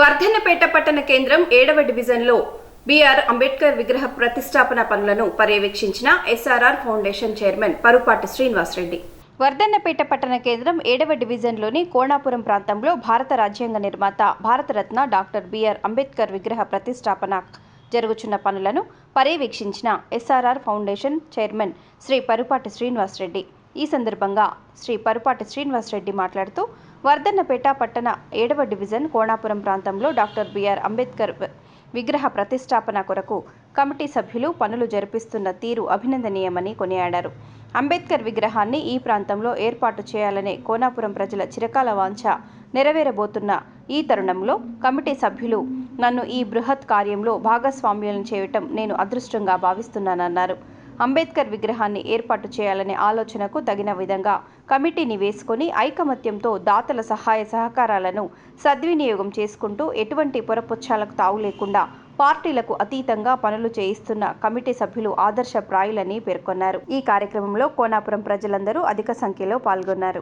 వర్ధన్నపేట పట్టణ కేంద్రం ఏడవ డివిజన్లో బీఆర్ అంబేద్కర్ విగ్రహ ప్రతిష్టాపన పనులను పర్యవేక్షించిన SRR foundation chairman Parupati Srinivasa Reddy. Vardhannapet పట్టణ కేంద్రం ఏడవ డివిజన్లోని కోణాపురం ప్రాంతంలో భారత రాజ్యాంగ నిర్మాత భారతరత్న డాక్టర్ బీఆర్ అంబేద్కర్ విగ్రహ ప్రతిష్టాపన జరుగుచున్న పనులను పర్యవేక్షించిన SRR foundation chairman Shri Parupati Srinivasa Reddy. ఈ సందర్భంగా శ్రీ పరుపాటి శ్రీనివాసరెడ్డి మాట్లాడుతూ వర్ధన్నపేట పట్టణ ఏడవ డివిజన్ కోణాపురం ప్రాంతంలో డాక్టర్ బిఆర్ అంబేద్కర్ విగ్రహ ప్రతిష్టాపన కొరకు కమిటీ సభ్యులు పనులు జరిపిస్తున్న తీరు అభినందనీయమని కొనియాడారు. అంబేద్కర్ విగ్రహాన్ని ఈ ప్రాంతంలో ఏర్పాటు చేయాలనే కోనాపురం ప్రజల చిరకాల వాంఛ నెరవేరబోతున్న ఈ తరుణంలో కమిటీ సభ్యులు నన్ను ఈ బృహత్ కార్యంలో భాగస్వామ్యులను చేయటం నేను అదృష్టంగా భావిస్తున్నానన్నారు. అంబేద్కర్ విగ్రహాన్ని ఏర్పాటు చేయాలనే ఆలోచనకు తగిన విధంగా కమిటీని వేసుకుని ఐకమత్యంతో దాతల సహాయ సహకారాలను సద్వినియోగం చేసుకుంటూ ఎటువంటి పొరపుచ్చాలకు తావు లేకుండా పార్టీలకు అతీతంగా పనులు చేయిస్తున్న కమిటీ సభ్యులు ఆదర్శప్రాయులని పేర్కొన్నారు. ఈ కార్యక్రమంలో కోనాపురం ప్రజలందరూ అధిక సంఖ్యలో పాల్గొన్నారు.